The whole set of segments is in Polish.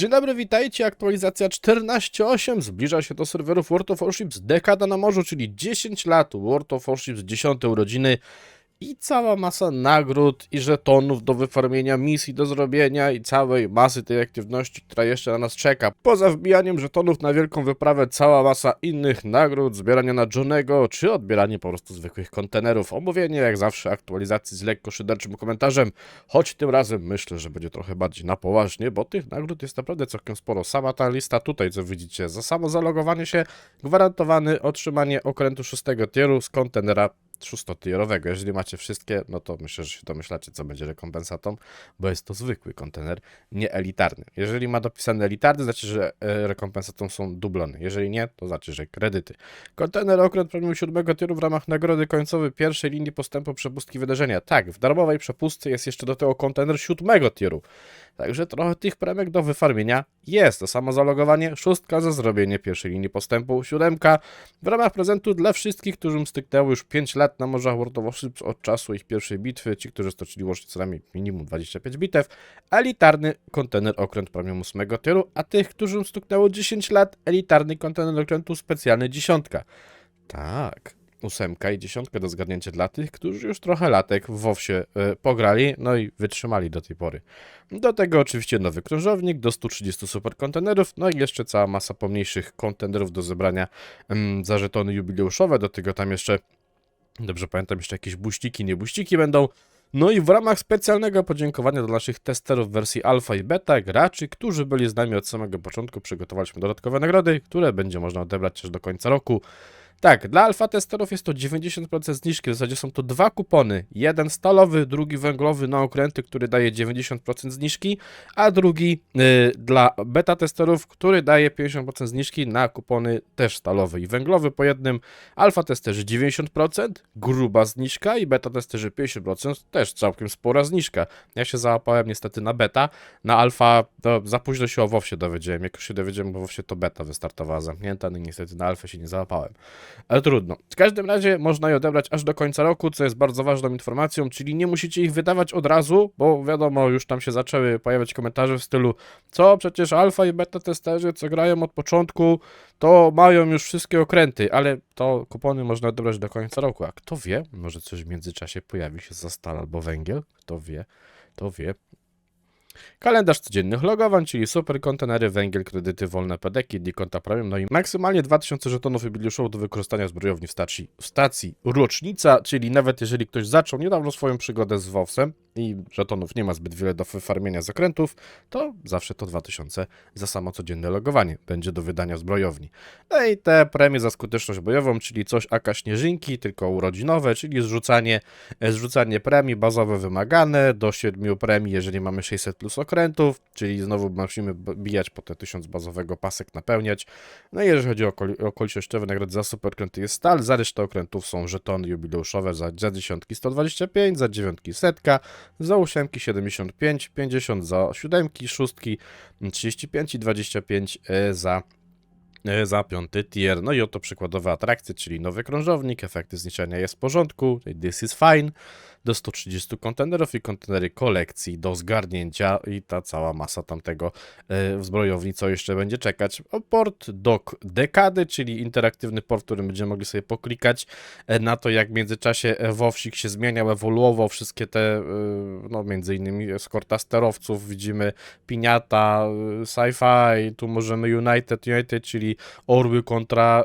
Dzień dobry, witajcie. Aktualizacja 14.8 zbliża się do serwerów World of Warships Dekada na morzu, czyli 10 lat. World of Warships 10 urodziny i cała masa nagród i żetonów do wyfarmienia, misji do zrobienia i całej masy tej aktywności, która jeszcze na nas czeka. Poza wbijaniem żetonów na wielką wyprawę, cała masa innych nagród, zbierania na Johnego, czy odbieranie po prostu zwykłych kontenerów. Omówienie jak zawsze aktualizacji z lekko szyderczym komentarzem, choć tym razem myślę, że będzie trochę bardziej na poważnie, bo tych nagród jest naprawdę całkiem sporo. Sama ta lista tutaj, co widzicie, za samo zalogowanie się gwarantowany otrzymanie okrętu szóstego tieru z kontenera szóstotierowego. Jeżeli macie wszystkie, no to myślę, że się domyślacie, co będzie rekompensatą, bo jest to zwykły kontener, nie elitarny. Jeżeli ma dopisany elitarny, znaczy, że e, rekompensatą są dublony. Jeżeli nie, to znaczy, że kredyty. Kontener okręt premium siódmego tieru w ramach nagrody końcowej pierwszej linii postępu przepustki wydarzenia. Tak, w darmowej przepustce jest jeszcze do tego kontener siódmego tieru. Także trochę tych premek do wyfarmienia jest. To samo zalogowanie, szóstka za zrobienie pierwszej linii postępu, siódemka w ramach prezentu dla wszystkich, którym styknęło już 5 lat na morzach Warships od czasu ich pierwszej bitwy, ci, którzy stoczyli łącznie co najmniej minimum 25 bitew, elitarny kontener okręt premium 8 tieru, a tych, którym stuknęło 10 lat, elitarny kontener okrętu specjalny dziesiątka. Tak, ósemka i dziesiątka do zgarnięcia dla tych, którzy już trochę latek w WoWsie e, pograli, no i wytrzymali do tej pory. Do tego oczywiście nowy krążownik, do 130 superkontenerów, no i jeszcze cała masa pomniejszych kontenerów do zebrania mm, za żetony jubileuszowe, do tego tam jeszcze, dobrze pamiętam, jeszcze jakieś buściki, nie buściki będą, no i w ramach specjalnego podziękowania dla naszych testerów wersji alfa i beta, graczy, którzy byli z nami od samego początku, przygotowaliśmy dodatkowe nagrody, które będzie można odebrać też do końca roku. Tak, dla alfa testerów jest to 90% zniżki, w zasadzie są to dwa kupony. Jeden stalowy, drugi węglowy na okręty, który daje 90% zniżki, a drugi y, dla beta testerów, który daje 50% zniżki na kupony też stalowy i węglowy po jednym. Alfa testerzy 90%, gruba zniżka i beta testerzy 50%, też całkiem spora zniżka. Ja się załapałem niestety na beta, na alfa to za późno się o WoW się dowiedziałem. Jak już się dowiedziałem o WoW się to beta wystartowała zamknięta, no i niestety na alfę się nie załapałem. Ale trudno. W każdym razie można je odebrać aż do końca roku, co jest bardzo ważną informacją, czyli nie musicie ich wydawać od razu, bo wiadomo, już tam się zaczęły pojawiać komentarze w stylu co, przecież alfa i beta testerzy, co grają od początku, to mają już wszystkie okręty, ale to kupony można odebrać do końca roku, a kto wie, może coś w międzyczasie pojawi się za stal albo węgiel, kto wie, to wie. Kalendarz codziennych logowań, czyli super kontenery, węgiel, kredyty, wolne pedeki, dekonta premium, no i maksymalnie 2000 żetonów jubileuszowych do wykorzystania zbrojowni w stacji, w stacji rocznica, czyli nawet jeżeli ktoś zaczął niedawno swoją przygodę z WoWsem i żetonów nie ma zbyt wiele do wyfarmienia z okrętów, to zawsze to 2000 za samo codzienne logowanie będzie do wydania zbrojowni. No i te premie za skuteczność bojową, czyli coś aka śnieżynki, tylko urodzinowe, czyli zrzucanie, zrzucanie premii bazowe wymagane, do 7 premii, jeżeli mamy 600 plus okrętów, czyli znowu musimy bijać po te 1000 bazowego pasek napełniać. No i jeżeli chodzi o okoli- okolicznościowe nagrody za super okręty jest stal, za resztę okrętów są żetony jubileuszowe za, za dziesiątki 125, za dziewiątki setka, za ósemki 75, 50 za siódemki, szóstki 35 i 25 e, za e, za piąty tier. No i oto przykładowe atrakcje, czyli nowy krążownik, efekty zniszczenia jest w porządku, this is fine, do 130 kontenerów i kontenery kolekcji do zgarnięcia i ta cała masa tamtego e, w zbrojowni, co jeszcze będzie czekać. Port do dekady, czyli interaktywny port, w którym będziemy mogli sobie poklikać e, na to, jak w międzyczasie WoWsik się zmieniał, ewoluował, wszystkie te, e, no między innymi eskorta sterowców, widzimy Piniata, Sci-Fi, tu możemy United, United, czyli orły kontra,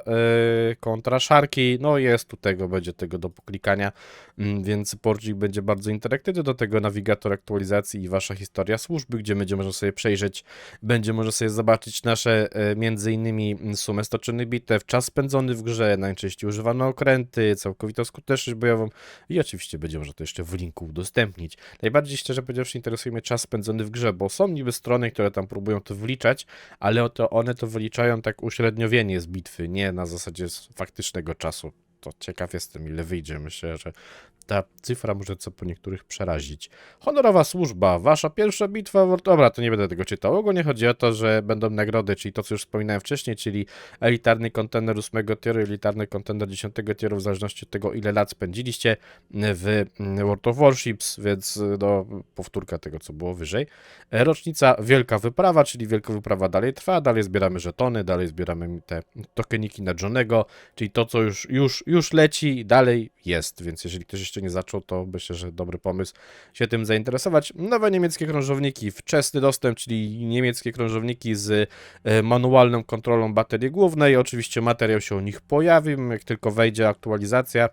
kontra szarki, no jest tu tego, będzie tego do poklikania, mm, więc będzie bardzo interaktywny, do tego nawigator aktualizacji i wasza historia służby, gdzie będzie można sobie przejrzeć, będzie można sobie zobaczyć nasze e, między innymi sumę stoczonych bitew, czas spędzony w grze, najczęściej używane okręty, całkowitą skuteczność bojową i oczywiście będzie można to jeszcze w linku udostępnić. Najbardziej szczerze powiedziawszy interesuje mnie czas spędzony w grze, bo są niby strony, które tam próbują to wliczać, ale to one to wyliczają tak uśredniowienie z bitwy, nie na zasadzie faktycznego czasu. To ciekaw jestem, ile wyjdzie. Myślę, że ta cyfra może co po niektórych przerazić. Honorowa służba, wasza pierwsza bitwa. w- Dobra, to nie będę tego czytał. Ogólnie chodzi o to, że będą nagrody, czyli to, co już wspominałem wcześniej, czyli elitarny kontener 8 tieru, elitarny kontener 10 tieru, w zależności od tego, ile lat spędziliście w World of Warships, więc no, powtórka tego, co było wyżej. Rocznica Wielka Wyprawa, czyli Wielka Wyprawa dalej trwa, dalej zbieramy żetony, dalej zbieramy te tokeniki na Johnego, czyli to, co już, już, już leci, dalej jest, więc jeżeli ktoś jeszcze nie zaczął, to myślę, że dobry pomysł się tym zainteresować. Nowe niemieckie krążowniki, wczesny dostęp, czyli niemieckie krążowniki z e, manualną kontrolą baterii głównej. Oczywiście materiał się o nich pojawi, jak tylko wejdzie aktualizacja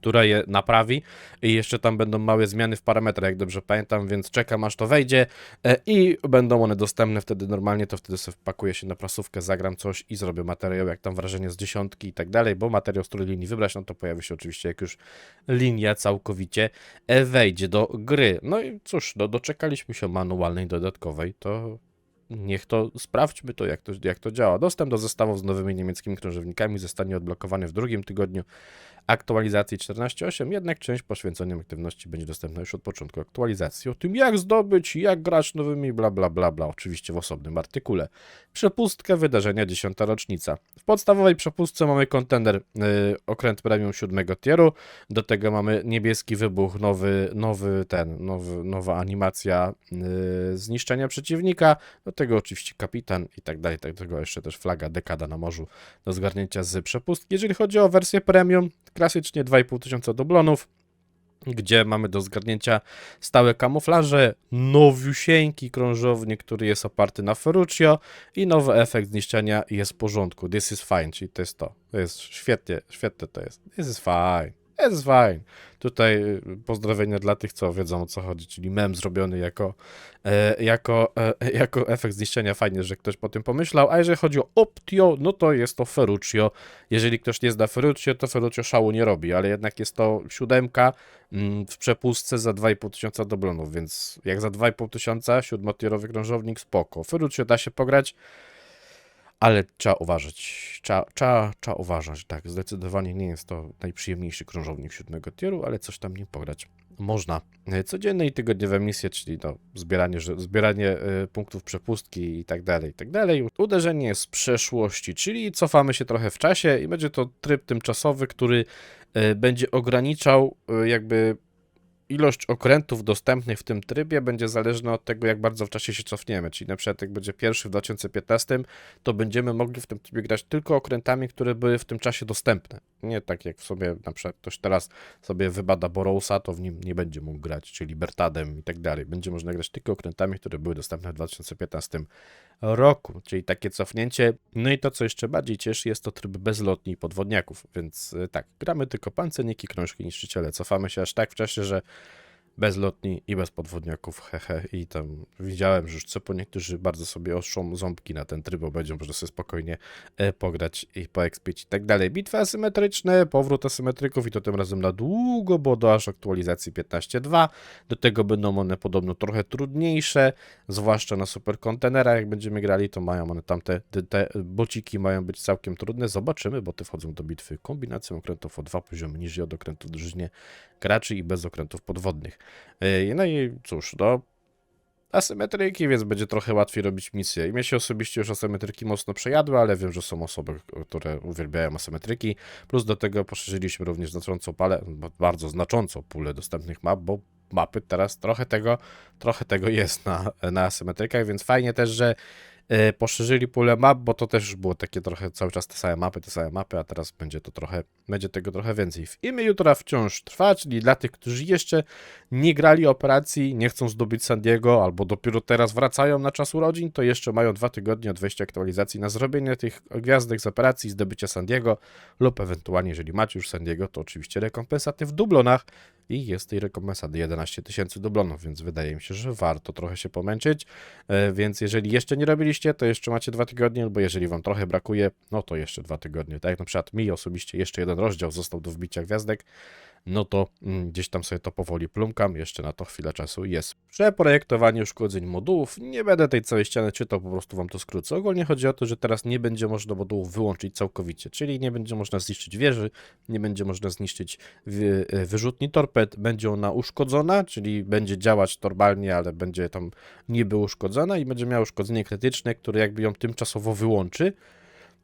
która je naprawi i jeszcze tam będą małe zmiany w parametrach, jak dobrze pamiętam, więc czekam aż to wejdzie e, i będą one dostępne wtedy normalnie, to wtedy sobie wpakuję się na prasówkę, zagram coś i zrobię materiał, jak tam wrażenie z dziesiątki i tak dalej, bo materiał, z której linii wybrać, no to pojawi się oczywiście, jak już linia całkowicie e, wejdzie do gry. No i cóż, no, doczekaliśmy się manualnej dodatkowej, to Niech to sprawdźmy to jak, to, jak to działa. Dostęp do zestawów z nowymi niemieckimi krążownikami zostanie odblokowany w drugim tygodniu aktualizacji 14.8, jednak część poświęconym aktywności będzie dostępna już od początku aktualizacji. O tym jak zdobyć, jak grać nowymi, bla bla bla bla, oczywiście w osobnym artykule. Przepustkę wydarzenia 10. rocznica. W podstawowej przepustce mamy kontener y, okręt premium 7 tieru, do tego mamy niebieski wybuch, nowy, nowy ten, nowy, nowa animacja y, zniszczenia przeciwnika, do tego oczywiście kapitan i tak dalej, tak tego jeszcze też flaga dekada na morzu do zgarnięcia z przepustki. Jeżeli chodzi o wersję premium, klasycznie 2,5 tysiąca dublonów, gdzie mamy do zgarnięcia stałe kamuflaże, nowiusieńki krążownik, który jest oparty na Ferruccio i nowy efekt zniszczenia jest w porządku. This is fine, czyli to jest to. To jest świetnie, świetne to jest. This is fine. Is fine. Tutaj y, pozdrowienia dla tych, co wiedzą o co chodzi, czyli mem zrobiony jako, e, jako, e, jako efekt zniszczenia. Fajnie, że ktoś po tym pomyślał. A jeżeli chodzi o Optio, no to jest to Ferruccio. Jeżeli ktoś nie zna Ferruccio, to Ferruccio szału nie robi, ale jednak jest to siódemka mm, w przepustce za 2,5 tysiąca doblonów, więc jak za 2,5 tysiąca siódmotierowy krążownik spoko. Ferruccio da się pograć, ale trzeba uważać. Trzeba, trzeba, trzeba uważać, tak. Zdecydowanie nie jest to najprzyjemniejszy krążownik siódmego tieru, ale coś tam nie pograć można. E, Codzienne i tygodniowe misje, czyli no, zbieranie, zbieranie e, punktów przepustki i tak dalej, i tak dalej. Uderzenie z przeszłości, czyli cofamy się trochę w czasie i będzie to tryb tymczasowy, który e, będzie ograniczał jakby ilość okrętów dostępnych w tym trybie będzie zależna od tego, jak bardzo w czasie się cofniemy. Czyli na przykład jak będzie pierwszy w 2015, to będziemy mogli w tym trybie grać tylko okrętami, które były w tym czasie dostępne. Nie tak jak sobie na przykład ktoś teraz sobie wybada Borousa, to w nim nie będzie mógł grać, czy Libertadem i tak dalej. Będzie można grać tylko okrętami, które były dostępne w 2015 roku, czyli takie cofnięcie. No i to, co jeszcze bardziej cieszy, jest to tryb bezlotni podwodniaków, więc y, tak, gramy tylko pancerniki, krążki, niszczyciele. Cofamy się aż tak w czasie, że bezlotni i bez podwodniaków, hehe. I tam widziałem, że już co po niektórzy bardzo sobie ostrzą ząbki na ten tryb, bo będzie można sobie spokojnie e, pograć i poekspić i tak dalej. Bitwy asymetryczne, powrót asymetryków i to tym razem na długo, bo do aż aktualizacji 15.2. Do tego będą one podobno trochę trudniejsze, zwłaszcza na superkontenerach, jak będziemy grali, to mają one tamte, te, te bociki mają być całkiem trudne. Zobaczymy, bo te wchodzą do bitwy kombinacją okrętów o dwa poziomy niżej od okrętów drużynie graczy i bez okrętów podwodnych. Yy, No i cóż, no asymetryki, więc będzie trochę łatwiej robić misje. I mnie się osobiście już asymetryki mocno przejadły, ale wiem, że są osoby, które uwielbiają asymetryki. Plus do tego poszerzyliśmy również znacząco palę, bardzo znacząco pulę dostępnych map, bo mapy teraz trochę tego, trochę tego jest na, na asymetrykach, więc fajnie też, że poszerzyli pulę map, bo to też już było takie trochę cały czas te same mapy, te same mapy, a teraz będzie to trochę, będzie tego trochę więcej. W imię jutra wciąż trwa, czyli dla tych, którzy jeszcze nie grali operacji, nie chcą zdobyć San Diego, albo dopiero teraz wracają na czas urodzin, to jeszcze mają dwa tygodnie od wejścia aktualizacji na zrobienie tych gwiazdek z operacji, zdobycia San Diego, lub ewentualnie, jeżeli macie już San Diego, to oczywiście rekompensaty w dublonach i jest tej rekompensaty 11 tysięcy dublonów, więc wydaje mi się, że warto trochę się pomęczyć, E, więc jeżeli jeszcze nie robiliście, to jeszcze macie dwa tygodnie, albo jeżeli wam trochę brakuje, no to jeszcze dwa tygodnie. Tak jak na przykład mi osobiście jeszcze jeden rozdział został do wbicia gwiazdek, no to mm, gdzieś tam sobie to powoli plumkam, jeszcze na to chwilę czasu jest. Przeprojektowanie uszkodzeń modułów, nie będę tej całej ściany czytał, po prostu wam to skrócę. Ogólnie chodzi o to, że teraz nie będzie można modułów wyłączyć całkowicie, czyli nie będzie można zniszczyć wieży, nie będzie można zniszczyć e, wyrzutni torped, będzie ona uszkodzona, czyli będzie działać normalnie, ale będzie tam niby uszkodzona i będzie miała uszkodzenie krytyczne, które jakby ją tymczasowo wyłączy.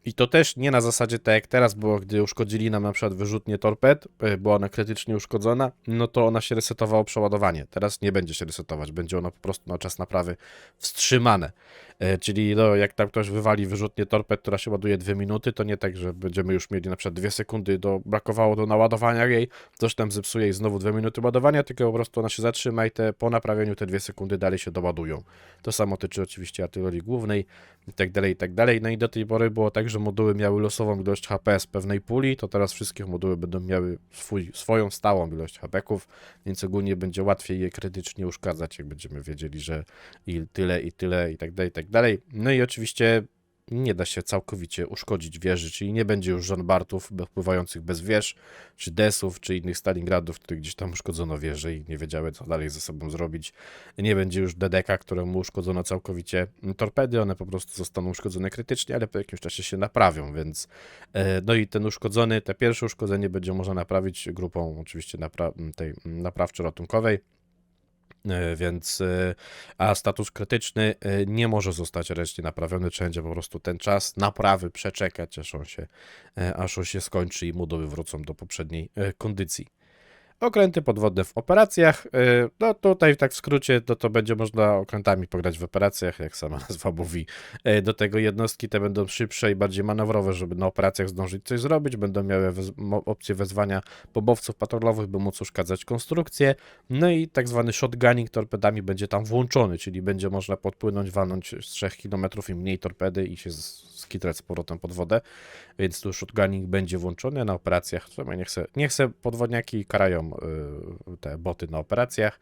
I to też nie na zasadzie tak jak teraz było, gdy uszkodzili nam na przykład wyrzutnie torped, e, była ona krytycznie uszkodzona, no to ona się resetowało przeładowanie. Teraz nie będzie się resetować, będzie ona po prostu na czas naprawy wstrzymane. E, Czyli no, jak tam ktoś wywali wyrzutnie torped, która się ładuje 2 minuty, to nie tak, że będziemy już mieli na przykład 2 sekundy, do, brakowało do naładowania jej, coś tam zepsuje i znowu 2 minuty ładowania, tylko po prostu ona się zatrzyma i te, po naprawieniu te 2 sekundy dalej się doładują. To samo tyczy oczywiście artylerii głównej i tak dalej, i tak dalej. No i do tej pory było tak, że moduły miały losową ilość HP z pewnej puli, to teraz wszystkie moduły będą miały swój, swoją stałą ilość HP-ków, więc ogólnie będzie łatwiej je krytycznie uszkadzać, jak będziemy wiedzieli, że i tyle, i tyle, i tak dalej, i tak dalej. No i oczywiście nie da się całkowicie uszkodzić wieży, czyli nie będzie już żonbartów pływających bez wież, czy desów, czy innych Stalingradów, które gdzieś tam uszkodzono wieże i nie wiedziały, co dalej ze sobą zrobić. Nie będzie już DDK, któremu uszkodzono całkowicie torpedy, one po prostu zostaną uszkodzone krytycznie, ale po jakimś czasie się naprawią, więc e, no i ten uszkodzony, te pierwsze uszkodzenie będzie można naprawić grupą oczywiście napra- tej naprawczo-ratunkowej. E, Więc, e, a status krytyczny e, nie może zostać ręcznie naprawiony, trzeba będzie po prostu ten czas naprawy przeczekać, aż on się, aż on się skończy i moduły wrócą do poprzedniej kondycji. Okręty podwodne w operacjach. e, No tutaj tak w skrócie, to, to będzie można okrętami pograć w operacjach, jak sama nazwa mówi. E, Do tego jednostki te będą szybsze i bardziej manewrowe, żeby na operacjach zdążyć coś zrobić. Będą miały opcję wezwania bobowców patrolowych, by móc uszkadzać konstrukcję. No i tak zwany shotgunning torpedami będzie tam włączony, czyli będzie można podpłynąć, walnąć z 3 km i mniej torpedy i się skitrać z powrotem pod wodę. Więc tu shotgunning będzie włączony na operacjach. Niech se, niech se podwodniaki karają y, te boty na operacjach.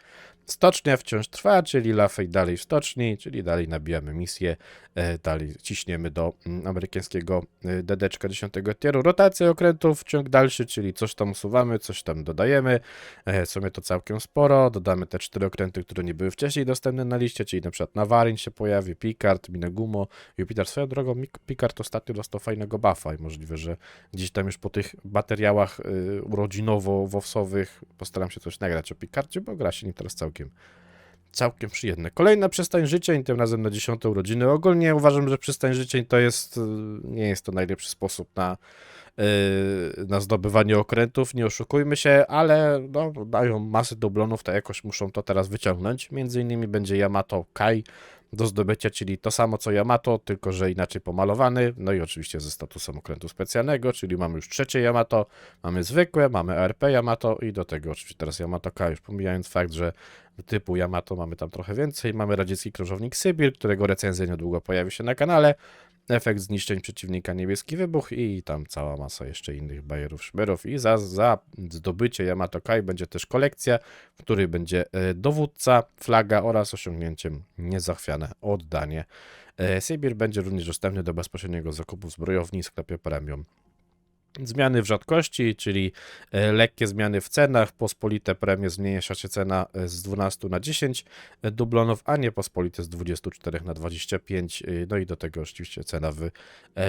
Stocznia wciąż trwa, czyli lafej dalej w stoczni, czyli dalej nabijamy misję, e, dalej ciśniemy do mm, amerykańskiego y, DD 10 tieru. Rotacja okrętów, ciąg dalszy, czyli coś tam usuwamy, coś tam dodajemy. E, W sumie to całkiem sporo. Dodamy te cztery okręty, które nie były wcześniej dostępne na liście, czyli na przykład Navarin się pojawi, Picard, Minegumo, Jupiter. Swoją drogą Picard ostatnio dostał fajnego buffa i możliwe, że gdzieś tam już po tych materiałach urodzinowo-wowsowych postaram się coś nagrać o Picardzie, bo gra się nim teraz całkiem całkiem przyjemne. Kolejna przystań życzeń, tym razem na 10 urodziny. Ogólnie uważam, że przystań życzeń to jest, y, nie jest to najlepszy sposób na, y, na zdobywanie okrętów, nie oszukujmy się, ale no, dają masę dublonów, to jakoś muszą to teraz wyciągnąć. Między innymi będzie Yamato Kai do zdobycia, czyli to samo co Yamato, tylko że inaczej pomalowany, no i oczywiście ze statusem okrętu specjalnego, czyli mamy już trzecie Yamato, mamy zwykłe, mamy ARP Yamato i do tego oczywiście teraz Yamato Kai, już pomijając fakt, że typu Yamato mamy tam trochę więcej. Mamy radziecki krążownik Sybir, którego recenzja niedługo pojawi się na kanale. Efekt zniszczeń przeciwnika niebieski wybuch i tam cała masa jeszcze innych bajerów, szmerów. I za, za zdobycie Yamato Kai będzie też kolekcja, w której będzie e, dowódca, flaga oraz osiągnięciem niezachwiane oddanie. E, Sybir będzie również dostępny do bezpośredniego zakupu w zbrojowni sklepie premium. Zmiany w rzadkości, czyli e, lekkie zmiany w cenach, pospolite premie zmniejsza się cena e, z 12 na 10 dublonów, a nie pospolite z 24 na 25. e, No i do tego oczywiście cena w, e,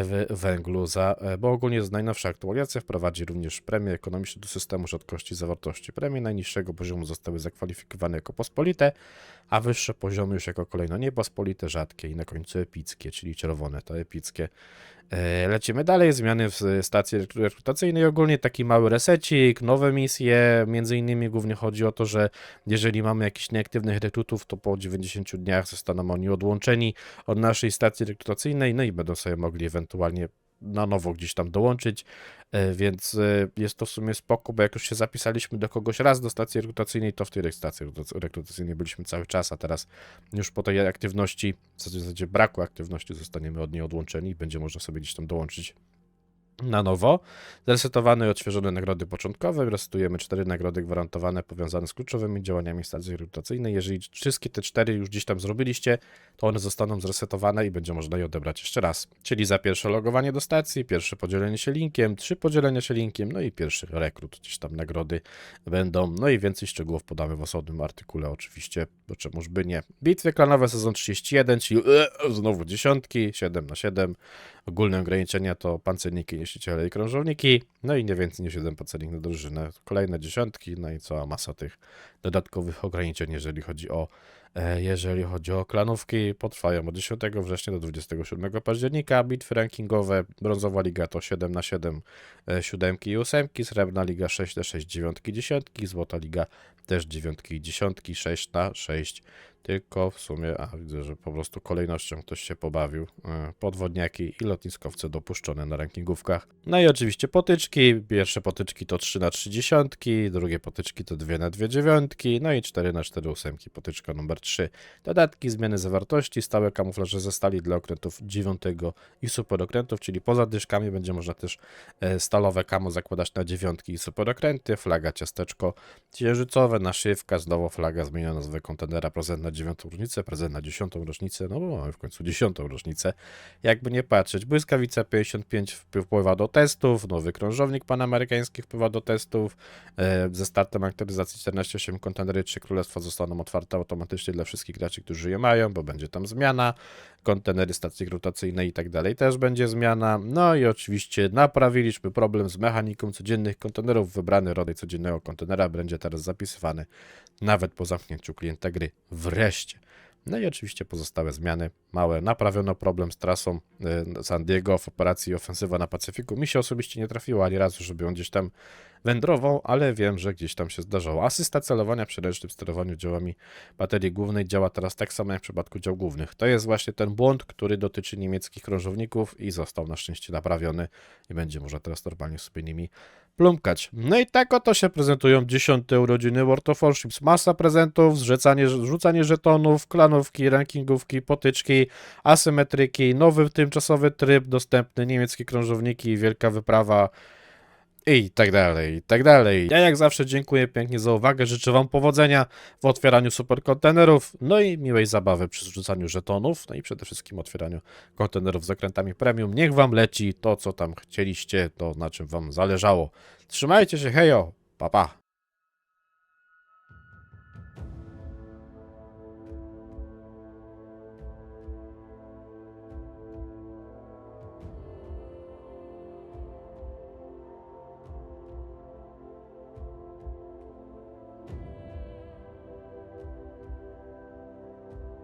w węglu, za, e, bo ogólnie jest najnowsza aktualizacja wprowadzi również premie ekonomiczne do systemu rzadkości zawartości. Premie najniższego poziomu zostały zakwalifikowane jako pospolite, a wyższe poziomy już jako kolejno niepospolite, rzadkie i na końcu epickie, czyli czerwone to epickie. E, Lecimy dalej, zmiany w stacji rekrutacyjnej, ogólnie taki mały resecik, nowe misje, między innymi głównie chodzi o to, że jeżeli mamy jakichś nieaktywnych rekrutów, to po 90 dniach zostaną oni odłączeni od naszej stacji rekrutacyjnej, no i będą sobie mogli ewentualnie na nowo gdzieś tam dołączyć, e, więc e, jest to w sumie spoko, bo jak już się zapisaliśmy do kogoś raz do stacji rekrutacyjnej, to w tej stacji rekrutac- rekrutacyjnej byliśmy cały czas, a teraz już po tej aktywności, w zasadzie braku aktywności zostaniemy od niej odłączeni i będzie można sobie gdzieś tam dołączyć na nowo. Zresetowane i odświeżone nagrody początkowe. Resetujemy cztery nagrody gwarantowane powiązane z kluczowymi działaniami stacji rekrutacyjnej. Jeżeli wszystkie te cztery już gdzieś tam zrobiliście, to one zostaną zresetowane i będzie można je odebrać jeszcze raz. Czyli za pierwsze logowanie do stacji, pierwsze podzielenie się linkiem, trzy podzielenia się linkiem, no i pierwszy rekrut, gdzieś tam nagrody będą. No i więcej szczegółów podamy w osobnym artykule oczywiście, bo czemuż by nie. Bitwy klanowe sezon 31, czyli e, znowu dziesiątki, 7 na 7 Ogólne ograniczenia to pancerniki, niszczyciele i krążowniki, no i nie więcej niż jeden pancernik na drużynę. Kolejne dziesiątki, no i cała masa tych dodatkowych ograniczeń, jeżeli chodzi o e, jeżeli chodzi o klanówki, potrwają od 10 września do 27 października. Bitwy rankingowe, brązowa liga to 7 na 7 e, siódemki i ósemki, srebrna liga 6 na 6 dziewiątki, dziesiątki, złota liga też dziewiątki i dziesiątki, 6 na 6 tylko w sumie, a widzę, że po prostu kolejnością ktoś się pobawił. E, Podwodniaki i lotniskowce dopuszczone na rankingówkach. No i oczywiście potyczki. Pierwsze potyczki to 3 na 3 dziesiątki, drugie potyczki to 2 na 2 dziewiątki, no i 4 na 4 ósemki, potyczka numer 3. Dodatki, zmiany zawartości, stałe kamuflaże ze stali dla okrętów 9 i superokrętów, czyli poza dyszkami będzie można też e, stalowe kamo zakładać na dziewiątki i superokręty, flaga ciasteczko księżycowe, naszywka, znowu flaga zmienia nazwę kontenera, prezent na dziewiątą rocznicę, prezent na dziesiątą rocznicę, no bo mamy w końcu dziesiątą rocznicę, jakby nie patrzeć. Błyskawica 55 wpływa do testów, nowy krążownik panamerykański wpływa do testów, e, ze startem aktualizacji 14.8 kontenery 3 królestwa zostaną otwarte automatycznie dla wszystkich graczy, którzy je mają, bo będzie tam zmiana, kontenery stacji rotacyjnej i tak dalej też będzie zmiana, no i oczywiście naprawiliśmy problem z mechaniką codziennych kontenerów, wybrany rodzaj codziennego kontenera będzie teraz zapisywany nawet po zamknięciu klienta gry. Wreszcie. No i oczywiście pozostałe zmiany małe. Naprawiono problem z trasą y, San Diego w operacji Ofensywa na Pacyfiku. Mi się osobiście nie trafiło ani razu, żeby on gdzieś tam wędrował, ale wiem, że gdzieś tam się zdarzało. Asysta celowania przy ręcznym sterowaniu działami baterii głównej działa teraz tak samo jak w przypadku dział głównych. To jest właśnie ten błąd, który dotyczy niemieckich krążowników i został na szczęście naprawiony i będzie można teraz normalnie sobie nimi plumkać. No i tak oto się prezentują dziesiąte urodziny World of Warships. Masa prezentów, zrzucanie, rzucanie żetonów, klanówki, rankingówki, potyczki, asymetryki, nowy tymczasowy tryb dostępny, niemieckie krążowniki, wielka wyprawa i tak dalej, i tak dalej. Ja jak zawsze dziękuję pięknie za uwagę, życzę Wam powodzenia w otwieraniu superkontenerów, no i miłej zabawy przy zrzucaniu żetonów, no i przede wszystkim otwieraniu kontenerów z zakrętami premium. Niech Wam leci to, co tam chcieliście, to na czym Wam zależało. Trzymajcie się, hejo, pa pa.